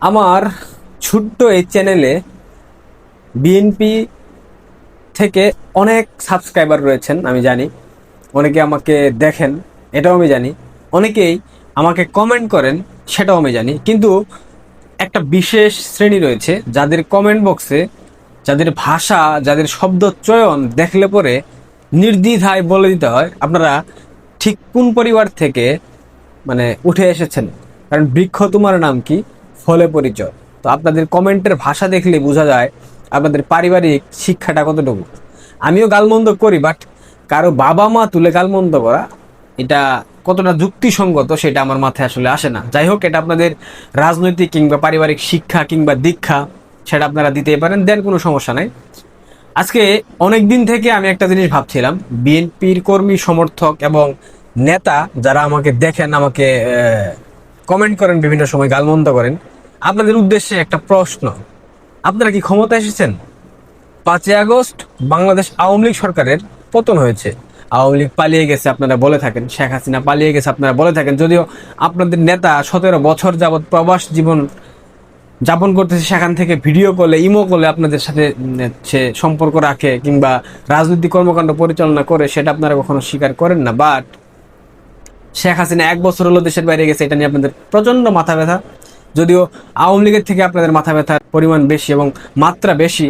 আমার ছোট্ট এই চ্যানেলে বিএনপি থেকে অনেক সাবস্ক্রাইবার রয়েছেন, আমি জানি। অনেকে আমাকে দেখেন, এটাও আমি জানি। অনেকেই আমাকে কমেন্ট করেন, সেটাও আমি জানি। কিন্তু একটা বিশেষ শ্রেণি রয়েছে, যাদের কমেন্ট বক্সে যাদের ভাষা, যাদের শব্দ চয়ন দেখলে পরে নির্দ্বিধায় বলে দিতে হয়, আপনারা ঠিক কোন পরিবার থেকে মানে উঠে এসেছেন? কারণ বৃক্ষ তোমার নাম কি? ফলে পরিচয়। তো আপনাদের কমেন্টের ভাষা দেখলে বোঝা যায় আপনাদের পারিবারিক শিক্ষাটা কতটুকু। আমিও গালমন্দ করি বাট কারও বাবা মা তুলে গালমন্দ করা, এটা কতটা যুক্তিসঙ্গত সেটা আমার মাথায় আসলে আসে না। যাই হোক, এটা আপনাদের রাজনৈতিক কিংবা পারিবারিক শিক্ষা কিংবা দীক্ষা সেটা আপনারা দিতেই পারেন, দেন কোনো সমস্যা নাই। আজকে অনেক দিন থেকে আমি একটা জিনিস ভাবছিলাম, বিএনপির কর্মী, সমর্থক এবং নেতা যারা আমাকে দেখেন, আমাকে কমেন্ট করেন, বিভিন্ন সময় গালমন্দ করেন আপনাদের উদ্দেশ্যে একটা প্রশ্ন। আপনারা কি ক্ষমতা এসেছেন? পাঁচই আগস্ট বাংলাদেশ আওয়ামী লীগ সরকারের পতন হয়েছে। আওয়ামী লীগ পালিয়ে গেছে আপনারা বলে থাকেন, শেখ হাসিনা পালিয়ে গেছে আপনারা বলে থাকেন। যদিও আপনাদের নেতা সতেরো বছর যাবৎ প্রবাস জীবন যাপন করতেছে, সেখান থেকে ভিডিও কলে, ইমো কলে আপনাদের সাথে সে সম্পর্ক রাখে কিংবা রাজনৈতিক কর্মকাণ্ড পরিচালনা করে, সেটা আপনারা কখনো স্বীকার করেন না। বাট শেখ হাসিনা এক বছর হলো দেশের বাইরে গেছে, এটা নিয়ে আপনাদের প্রচণ্ড মাথা ব্যথা। যদিও আওয়ামী লীগের থেকে আপনাদের মাথা ব্যথার পরিমাণ বেশি এবং মাত্রা বেশি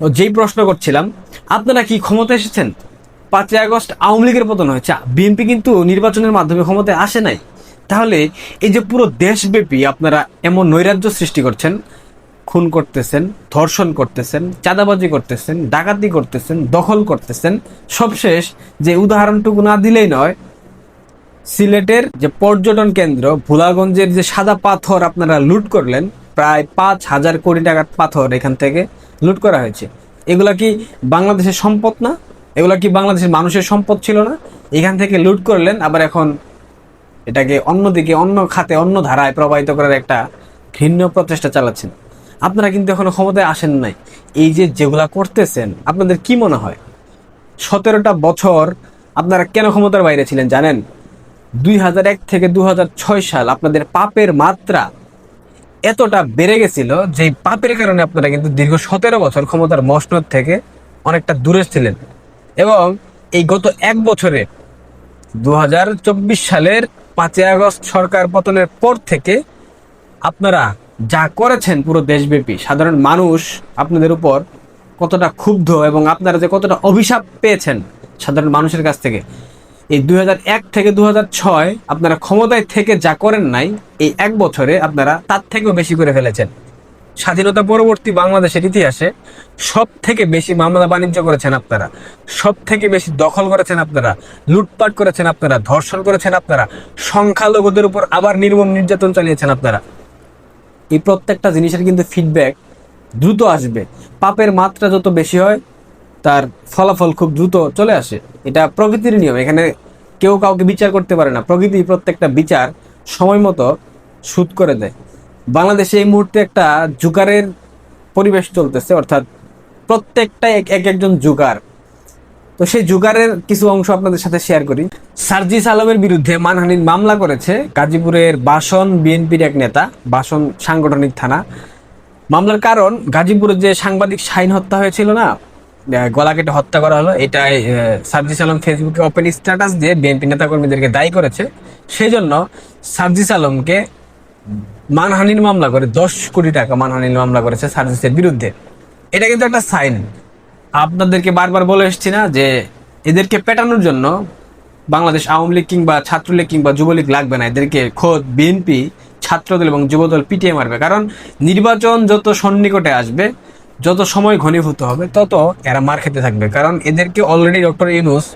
যেই প্রশ্ন করছিলাম, আপনারা কি ক্ষমতা এসেছেন? পাঁচই আগস্ট আওয়ামী লীগের পতন হয়েছে। বিএনপি কিন্তু নির্বাচনের মাধ্যমে ক্ষমতায় আসে নাই। তাহলে এই যে পুরো দেশব্যাপী আপনারা এমন নৈরাজ্য সৃষ্টি করছেন, খুন করতেছেন, ধর্ষণ করতেছেন, চাঁদাবাজি করতেছেন, ডাকাতি করতেছেন, দখল করতেছেন, সবশেষ যে উদাহরণটুকু না দিলেই নয় সিলেটের যে পর্যটন কেন্দ্র, ভোলাগঞ্জের যে সাদা পাথর আপনারা লুট করলেন, প্রায় পাঁচ হাজার কোটি টাকার পাথর এখান থেকে লুট করা হয়েছে। এগুলা কি বাংলাদেশের সম্পদ না? এগুলা কি বাংলাদেশের মানুষের সম্পদ ছিল না? এখান থেকে লুট করলেন, আবার এখন এটাকে অন্যদিকে, অন্য খাতে, অন্য ধারায় প্রবাহিত করার একটা ঘৃণ্য প্রচেষ্টা চালাচ্ছেন। আপনারা কিন্তু এখনও ক্ষমতায় আসেন নাই। এই যে যেগুলা করতেছেন, আপনাদের কি মনে হয়? সতেরোটা বছর আপনারা কেন ক্ষমতার বাইরে ছিলেন জানেন? দুই হাজার এক থেকে দু সাল আপনাদের পাপের মাত্রা এতটা বেড়ে গেছিল যে পাপের কারণে আপনারা কিন্তু দীর্ঘ সতেরো বছর ক্ষমতার মসনদ থেকে অনেকটা দূরে ছিলেন। এবং এই গত এক বছরে দুহাজার চব্বিশ সালের পাঁচই আগস্ট সরকার পতনের পর থেকে আপনারা যা করেছেন পুরো দেশব্যাপী, সাধারণ মানুষ আপনাদের উপর কতটা ক্ষুব্ধ এবং আপনারা যে কতটা অভিশাপ পেয়েছেন সাধারণ মানুষের কাছ থেকে এই দুই হাজার এক থেকে দুহাজার ছয় আপনারা ক্ষমতায় থেকে যা করেন নাই, এই এক বছরে আপনারা তার থেকেও বেশি করে ফেলেছেন। স্বাধীনতা পরবর্তী বাংলাদেশের ইতিহাসে সব থেকে বেশি মামলা বাণিজ্য করেছেন আপনারা সব থেকে বেশি দখল করেছেন আপনারা, লুটপাট করেছেন আপনারা, ধর্ষণ করেছেন আপনারা, সংখ্যালঘুদের উপর আবার নির্মম নির্যাতন চালিয়েছেন আপনারা। এই প্রত্যেকটা জিনিসের কিন্তু ফিডব্যাক দ্রুত আসবে। পাপের মাত্রা যত বেশি হয় তার ফলাফল খুব দ্রুত চলে আসে। এটা প্রকৃতির নিয়ম। এখানে কেউ কাউকে বিচার করতে পারে না। প্রকৃতি প্রত্যেকটা বিচার সময় মতো সুদ করে দেয়। বাংলাদেশে এই মুহূর্তে একটা জুকারের পরিবেশ চলতেছে, অর্থাৎ প্রত্যেকটা এক এক একজন জুকার। তো সেই জুগারের কিছু অংশ আপনাদের সাথে শেয়ার করি। সার্জিস আলমের বিরুদ্ধে মানহানির মামলা করেছে গাজীপুরের বাসন বিএনপির এক নেতা, বাসন সাংগঠনিক থানা। মামলার কারণ, গাজীপুরে যে সাংবাদিক শাইন হত্যা হয়েছিল না গলা কেটে হত্যা করা হলো। এটাই আহ, সার্জিস আলম ফেসবুকে ওপেন স্ট্যাটাস দিয়ে বিএনপি নেতাকর্মীদেরকে দায়ী করেছে। সেই জন্য সাবজিস আলমকে মানহানির মামলা করে দশ কোটি টাকা মানহানির মামলা করেছে সার্জিসের বিরুদ্ধে। এটা কিন্তু একটা সাইন। আপনাদেরকে বারবার বলে এসেছি না যে এদেরকে পেটানোর জন্য বাংলাদেশ আওয়ামী লীগ কিংবা ছাত্রলীগ কিংবা যুবলীগ লাগবে না। এদেরকে খোদ বিএনপি ছাত্রদল এবং যুবদল পিটিয়ে মারবে। কারণ নির্বাচন যত সন্নিকটে আসবে যত সময় ঘনীভূত হবে, তত এরা মার খেতে থাকবে। কারণ এদেরকে অলরেডি ডক্টর ইউনুস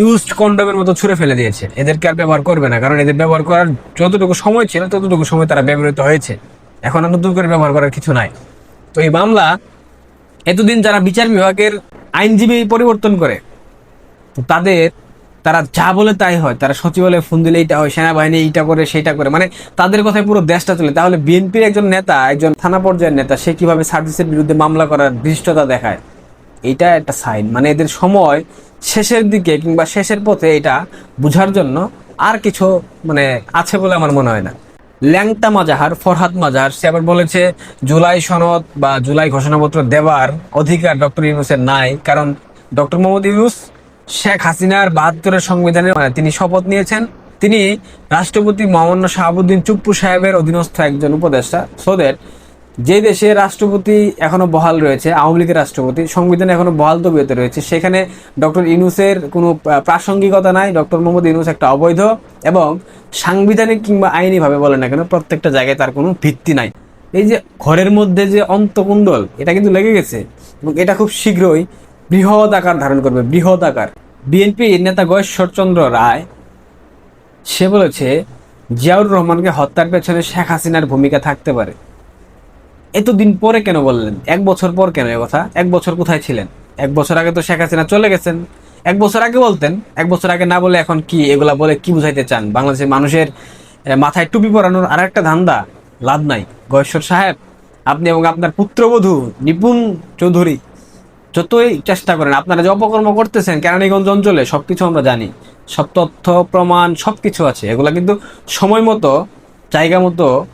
ইউজড কন্ডমের মতো ছুঁড়ে ফেলে দিয়েছে। এদেরকে আর ব্যবহার করবে না, কারণ এদের ব্যবহার করার যতটুকু সময় ছিল, ততটুকু সময় তারা ব্যবহৃত হয়েছে। এখন আর নতুন করে ব্যবহার করার কিছু নাই। তো এই মামলা এতদিন যারা বিচার বিভাগের আইনজীবী পরিবর্তন করে, তাদের তারা যা বলে তাই হয়। তারা সচিবালয়ে ফোন দিলে এটা হয়, সেনাবাহিনী এইটা করে, সেইটা করে। মানে তাদের কথায় পুরো দেশটা চলে। তাহলে বিএনপির একজন নেতা, একজন থানা পর্যায়ের নেতা, সে কীভাবে সার্ভিসের বিরুদ্ধে মামলা করার ধৃষ্টতা দেখায়? এইটা একটা সাইন। মানে এদের সময় শেষের দিকে কিংবা শেষের পথে এটা বুঝার জন্য আর কিছু মানে আছে বলে আমার মনে হয় না। ল্যাংটা মাজাহার, ফরহাদ মাজাহার, সে আবার বলেছে, জুলাই সনদ বা জুলাই ঘোষণাপত্র দেওয়ার অধিকার ডক্টর ইউনুসের নাই। কারণ ডক্টর মোহাম্মদ ইউনুস শেখ হাসিনার বাহাত্তরের সংবিধানে মানে তিনি শপথ নিয়েছেন। তিনি রাষ্ট্রপতি মহামান্য শাহাবুদ্দিন চুপ্পু সাহেবের অধীনস্থ একজন উপদেষ্টা। সোদের, যে দেশে রাষ্ট্রপতি এখনও বহাল রয়েছে, আওয়ামী লীগের রাষ্ট্রপতি, সংবিধানে এখনও বহাল তবিয়তে রয়েছে, সেখানে ডক্টর ইনুসের কোনো প্রাসঙ্গিকতা নাই। ডক্টর মোহাম্মদ ইনুস একটা অবৈধ এবং সাংবিধানিক কিংবা আইনিভাবে বলে না কেন, প্রত্যেকটা জায়গায় তার কোনো ভিত্তি নাই। এই যে ঘরের মধ্যে যে অন্তকুণ্ডল, এটা কিন্তু লেগে গেছে এবং এটা খুব শীঘ্রই বৃহৎ আকার ধারণ করবে, বৃহৎ আকার। বিএনপির নেতা গয়েশ্বরচন্দ্র রায়, সে বলেছে, জিয়াউর রহমানকে হত্যার পেছনে শেখ হাসিনার ভূমিকা থাকতে পারে। এতদিন পরে কেন বললেন? এক বছর পর কেন কথা? এক বছর কোথায় ছিলেন? এক বছর আগে তো শেখ হাসিনা চলে গেছেন। এক বছর আগে বলতেন, এক বছর আগে না বলে এখন কি, এগুলা বলে কি বুঝাইতে চান? বাংলাদেশের মানুষের মাথায় টুপি পরানোর আর একটা ধান্দা, লাভ নাই। গয়েশ্বর সাহেব, আপনি এবং আপনার পুত্রবধূ নিপুণ চৌধুরী যতই চেষ্টা করেন, আপনারা যে অপকর্ম করতেছেন, কেরানীগঞ্জ অঞ্চলে, সবকিছু আমরা জানি। সব তথ্য, প্রমাণ সব কিছু আছে। এগুলা কিন্তু সময় মতো, জায়গা মতো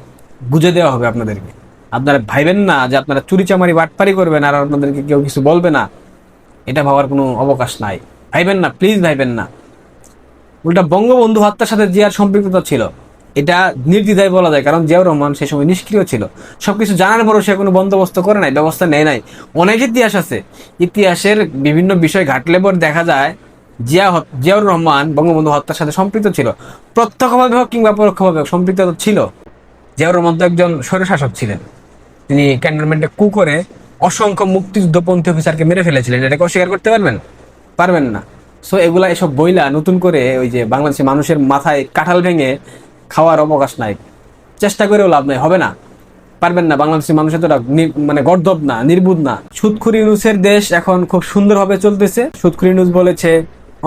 বুঝে দেওয়া হবে আপনাদেরকে। আপনারা ভাইবেন না যে আপনারা চুরি চামারি বাটপারি করবেন আর আপনাদেরকে কেউ কিছু বলবে না। এটা ভাবার কোনো অবকাশ নাই। ভাইবেন না, প্লিজ ভাইবেন না। উল্টা বঙ্গবন্ধু হত্যার সাথে জিয়ার সম্পৃক্ততা ছিল এটা নির্দ্বিধায় বলা যায়, কারণ জিয়াউর রহমান সে সময় নিষ্ক্রিয় ছিল। সবকিছু জানার পরও সে কোনো বন্দোবস্ত করে নাই, ব্যবস্থা নেয় নাই। অনেক ইতিহাস আছে। ইতিহাসের বিভিন্ন বিষয় ঘাটলে পর দেখা যায়, জিয়া জিয়াউর রহমান বঙ্গবন্ধু হত্যার সাথে সম্পৃক্ত ছিল। প্রত্যক্ষভাবে হোক কিংবা পরোক্ষভাবে হোক, সম্পৃক্ত ছিল। জিয়াউর রহমান তো একজন স্বৈরশাসক ছিলেন। তিনি ক্যান্টনমেন্টে কু করে অসংখ্য মুক্তিযুদ্ধপন্থী অফিসারকে মেরে ফেলেছিলেন। এটাকে অস্বীকার করতে পারবেন? পারবেন না। সো এগুলা এসব বইলা নতুন করে ওই যে বাংলাদেশের মানুষের মাথায় কাঁঠাল ভেঙে খাওয়ার অবকাশ নাই। চেষ্টা করেও লাভ নাই, হবে না। পারবেন না বাংলাদেশের মানুষের তো মানে গর্দব না, নির্বুধ না। সুদখুরি ইউনুসের দেশ এখন খুব সুন্দরভাবে চলতেছে। সুদখুরি ইউনুস বলেছে,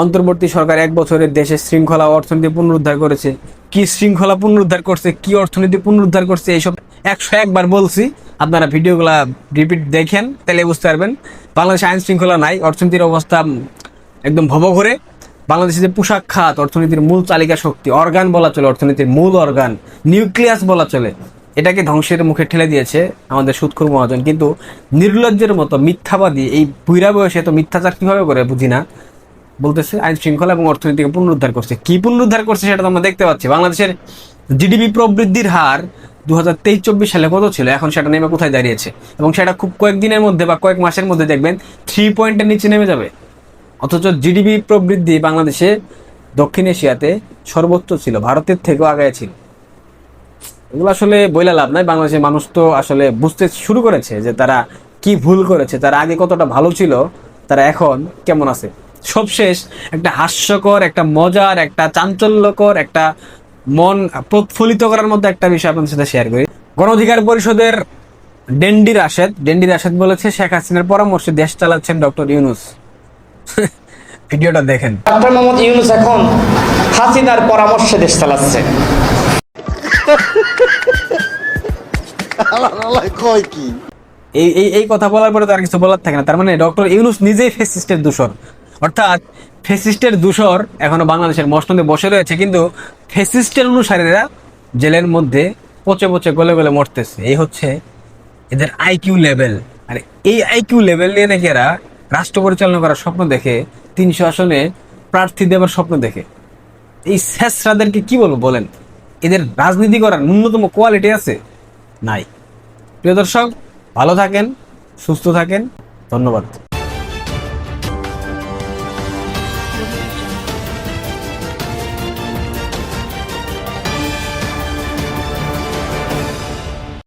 অন্তর্বর্তী সরকার এক বছরের দেশের শৃঙ্খলা অর্থনীতি পুনরুদ্ধার করেছে। কি শৃঙ্খলা পুনরুদ্ধার করছে, কি অর্থনীতি পুনরুদ্ধার করছে, এইসব একশো একবার বলছি। আপনারা ভিডিওগুলা রিপিট দেখেন, তাহলে বুঝতে পারবেন। বাংলাদেশে আইন শৃঙ্খলা নাই, অর্থনীতির অবস্থা একদম ভবঘরে। বাংলাদেশের যে পোশাক খাত, অর্থনীতির মূল চালিকা শক্তি, অর্গান বলা চলে, অর্থনীতির মূল অর্গান, নিউক্লিয়াস বলা চলে। এটাকে ধ্বংসের মুখে ঠেলে দিয়েছে আমাদের সুৎখুর মহাজন। কিন্তু নির্লজ্জের মতো মিথ্যাবাদী, এই বুইরা বয়সে তো মিথ্যাচার কীভাবে করে বুঝি না। বলতেছে, আইন শৃঙ্খলা এবং অর্থনীতিকে পুনরুদ্ধার করছে। কি পুনরুদ্ধার করছে সেটা তো আমরা দেখতে পাচ্ছি। বাংলাদেশের জিডিপি প্রবৃদ্ধির হার দু হাজার তেইশ চব্বিশ সালে কত ছিল? এখন সেটা নেমে কোথায় দাঁড়িয়েছে? এবং সেটা খুব কয়েকদিনের মধ্যে বা কয়েক মাসের মধ্যে দেখবেন থ্রি পয়েন্টের নিচে নেমে যাবে। অথচ জিডিপি প্রবৃদ্ধি বাংলাদেশে দক্ষিণ এশিয়াতে সর্বোচ্চ ছিল, ভারতের থেকেও আগায় ছিল। এগুলো আসলে বইলা লাভ নাই, বাংলাদেশের মানুষ তো আসলে বুঝতে শুরু করেছে যে তারা কি ভুল করেছে, তারা আগে কতটা ভালো ছিল, তারা এখন কেমন আছে। সবশেষ একটা হাস্যকর, একটা মজার, একটা চাঞ্চল্যকর, একটা মন প্রফুল্লিত করার মধ্যে একটা বিষয় আপনাদের সাথে শেয়ার করি। গণ অধিকার পরিষদের ডেন্ডি রাশেদ ডেন্ডি রাশেদ বলেছে, শেখ হাসিনার পরামর্শে দেশ চালাচ্ছেন ডক্টর ইউনুস। ভিডিওটা দেখেন। ডক্টর মোহাম্মদ ইউনুস এখন হাসিনার পরামর্শে দেশ চালাচ্ছে। কয় কি? এই এই এই কথা বলার পরে তো আর কিছু বলার থাকে না। তার মানে ডক্টর ইউনুস নিজেই ফেসিস্টের দূষর। অর্থাৎ ফেসিস্টের দূষর এখনও বাংলাদেশের মসনদে বসে রয়েছে কিন্তু ফেসিস্টের অনুসারীরা জেলের মধ্যে পচে পচে গলে গলে মরতেছে। এই হচ্ছে এদের আইকিউ লেভেল। আর এই আইকিউ লেভেল নিয়ে নাকি এরা রাষ্ট্র পরিচালনা করার স্বপ্ন দেখে, তিনশো আসনে প্রার্থী দেওয়ার স্বপ্ন দেখে। এই শেষরাদেরকে কি বলব বলেন? এদের রাজনীতি করার ন্যূনতম কোয়ালিটি আছে? নাই। প্রিয় দর্শক, ভালো থাকেন, সুস্থ থাকেন। ধন্যবাদ।